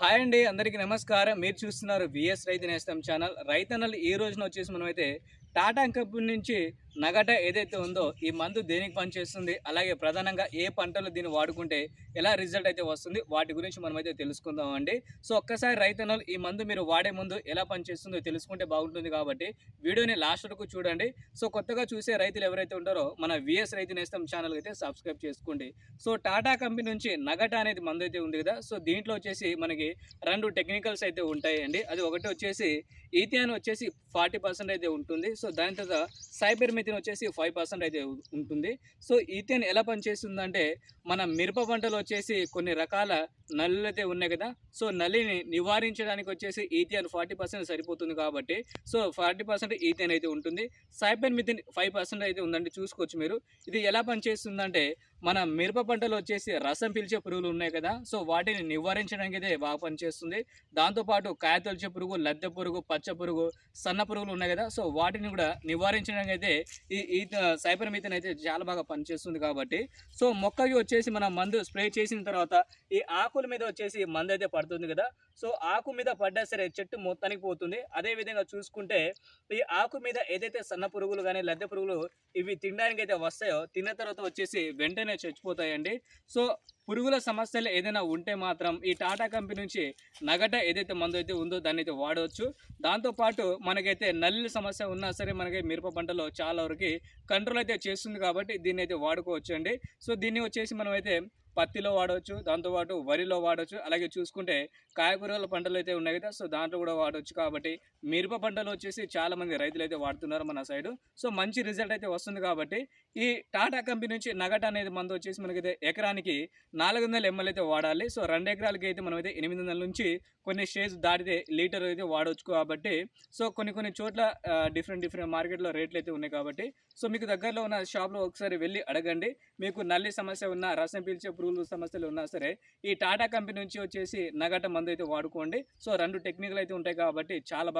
Hi అండి అందరికీ నమస్కారం. మీరు చూస్తున్నారు విఎస్ రైతు నేస్తం ఛానల్. రైతన్నలు ఈ రోజున వచ్చేసి మనమైతే టాటా కంపెనీ నుంచి నగట ఏదైతే ఉందో ఈ మందు దేనికి పనిచేస్తుంది? అలాగే ప్రధానంగా ఏ పంటలు దీన్ని వాడుకుంటే ఎలా రిజల్ట్ అయితే వస్తుంది? వాటి గురించి మనమైతే అయితే తెలుసుకుందామండి సో ఒక్కసారి రైతన్నలు ఈ మందు మీరు వాడే ముందు ఎలా పనిచేస్తుందో తెలుసుకుంటే బాగుంటుంది కాబట్టి వీడియోని లాస్ట్ వరకు చూడండి. సో కొత్తగా చూసే రైతులు ఎవరైతే ఉంటారో మన విఎస్ రైతు నేస్తం ఛానల్ అయితే సబ్స్క్రైబ్ చేసుకోండి. సో టాటా కంపెనీ నుంచి నగట అనేది మందు అయితే ఉంది కదా? సో దీంట్లో వచ్చేసి మనకి రెండు టెక్నికల్స్ అయితే ఉంటాయండి. అది ఒకటి వచ్చేసి ఈథియాన్ వచ్చేసి ఫార్టీ పర్సెంట్ అయితే ఉంటుంది. సో సో దాని తర్వాత సైబర్ మెథిన్ వచ్చేసి ఫైవ్ పర్సెంట్ అయితే ఉంటుంది. సో ఈథేన్ ఎలా పనిచేస్తుందంటే మన మిరప పంటలు వచ్చేసి కొన్ని రకాల నల్లులు అయితే ఉన్నాయి కదా సో నల్లిని నివారించడానికి వచ్చేసి ఈథేన్ ఫార్టీ పర్సెంట్ సరిపోతుంది కాబట్టి సో ఫార్టీ పర్సెంట్ ఈథేన్ అయితే ఉంటుంది. సైబర్ మిథిన్ ఫైవ్ పర్సెంట్ అయితే ఉందండి చూసుకోవచ్చు మీరు. ఇది ఎలా పనిచేస్తుందంటే మన మిరప పంటలో వచ్చేసి రసం పీల్చే పురుగులు ఉన్నాయి కదా సో వాటిని నివారించడానికి అయితే బాగా పనిచేస్తుంది. దాంతోపాటు కాయ తొలిచే పురుగు లద్దె పురుగు పచ్చ పురుగు సన్న పురుగులు ఉన్నాయి కదా సో వాటిని కూడా నివారించడానికి అయితే ఈ ఈ సైపర్ మీథన్ అయితే చాలా బాగా పనిచేస్తుంది కాబట్టి. సో మొక్కకి వచ్చేసి మనం మందు స్ప్రే చేసిన తర్వాత ఈ ఆకుల మీద వచ్చేసి మందు అయితే పడుతుంది కదా సో ఆకు మీద పడ్డా సరే చెట్టు మొత్తానికి పోతుంది. అదే విధంగా చూసుకుంటే ఈ ఆకు మీద ఏదైతే సన్న పురుగులు కానీ లద్దె పురుగులు ఇవి తినడానికి అయితే వస్తాయో తిన్న తర్వాత వచ్చేసి వెంటనే చచ్చిపోతాయండి. సో పురుగుల సమస్యలు ఏదైనా ఉంటే మాత్రం ఈ టాటా కంపెనీ నుంచి నగట ఏదైతే మందు అయితే ఉందో దాన్ని అయితే వాడవచ్చు దాంతోపాటు మనకైతే నల్లి సమస్య ఉన్నా సరే మనకి మిరప పంటలో చాలా వరకు కంట్రోల్ అయితే చేస్తుంది కాబట్టి దీన్ని అయితే వాడుకోవచ్చు అండి సో దీన్ని వచ్చేసి మనం అయితే పత్తిలో వాడవచ్చు దాంతోపాటు వరిలో వాడవచ్చు అలాగే చూసుకుంటే కాయగూరల పంటలు అయితే ఉన్నాయి కదా సో దాంట్లో కూడా వాడవచ్చు కాబట్టి మిరప పంటలు వచ్చేసి చాలామంది రైతులు అయితే వాడుతున్నారు మన సైడు. సో మంచి రిజల్ట్ అయితే వస్తుంది కాబట్టి ఈ టాటా కంపెనీ నుంచి నగట అనేది మందు వచ్చేసి మనకైతే ఎకరానికి నాలుగు వందల ఎంఎల్ అయితే వాడాలి. సో రెండు ఎకరాలకి అయితే మనమైతే ఎనిమిది వందల నుంచి కొన్ని స్టేజ్ దాటితే లీటర్ అయితే వాడవచ్చు కాబట్టి సో కొన్ని కొన్ని చోట్ల డిఫరెంట్ డిఫరెంట్ మార్కెట్లో రేట్లు అయితే ఉన్నాయి కాబట్టి సో మీకు దగ్గరలో ఉన్న షాప్లో ఒకసారి వెళ్ళి అడగండి. మీకు నల్లి సమస్య ఉన్న రసం పీల్చే రూల్ సమస్యలు ఉన్నా సరే ఈ టాటా కంపెనీ నుంచి వచ్చేసి నగట మందు అయితే వాడుకోండి. సో రెండు టెక్నిక్లు అయితే ఉంటాయి కాబట్టి చాలా బాగా